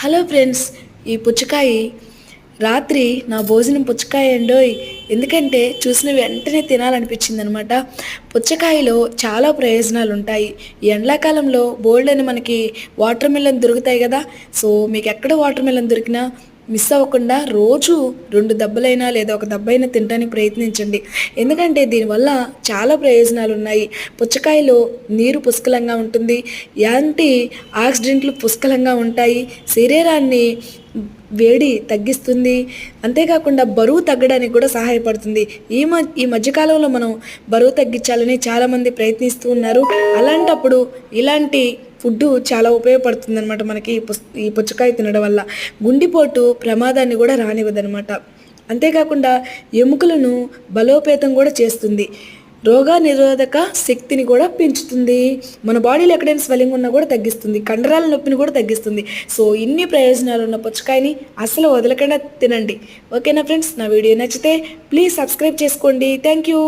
Hello friends ఈ పుచ్చకాయ రాత్రి నా భోజనం పుచ్చకాయ అండోయ్. ఎందుకంటే చూసిన వెంటనే తినాలనిపించింది అనమాట పుచ్చకాయలో చాలా ప్రయోజనాలు ఉంటాయి ఈ ఎండాకాలంలో బోల్డ్ అని మనకి వాటర్ మిలన్ దొరుకుతాయి కదా. సో మీకు ఎక్కడ వాటర్ మిలన్ దొరికినా మిస్ అవ్వకుండా రోజు రెండు దెబ్బలైనా లేదా ఒక దెబ్బైనా తినడానికి ప్రయత్నించండి. ఎందుకంటే దీనివల్ల చాలా ప్రయోజనాలు ఉన్నాయి పుచ్చకాయలో నీరు పుష్కలంగా ఉంటుంది. యాంటీ ఆక్సిడెంట్లు పుష్కలంగా ఉంటాయి? శరీరాన్ని వేడి తగ్గిస్తుంది. అంతేకాకుండా బరువు తగ్గడానికి కూడా సహాయపడుతుంది. ఈ మ ఈ మధ్యకాలంలో మనం బరువు తగ్గించాలని చాలామంది ప్రయత్నిస్తూ ఉన్నారు. అలాంటప్పుడు ఇలాంటి ఫుడ్ చాలా ఉపయోగపడుతుంది అనమాట మనకి ఈ ఈ పుచ్చకాయ తినడం వల్ల. గుండెపోటు ప్రమాదాన్ని కూడా రానివ్వదనమాట అంతేకాకుండా ఎముకలను బలోపేతం కూడా చేస్తుంది. రోగ నిరోధక శక్తిని కూడా పెంచుతుంది. మన బాడీలో ఎక్కడైనా స్వెల్లింగ్ ఉన్నా కూడా తగ్గిస్తుంది. కండరాల నొప్పిని కూడా తగ్గిస్తుంది. సో ఇన్ని ప్రయోజనాలు ఉన్న పుచ్చకాయని అసలు వదలకుండా తినండి. ఓకేనా ఫ్రెండ్స్? నా వీడియో నచ్చితే ప్లీజ్ సబ్స్క్రైబ్ చేసుకోండి. Thank you.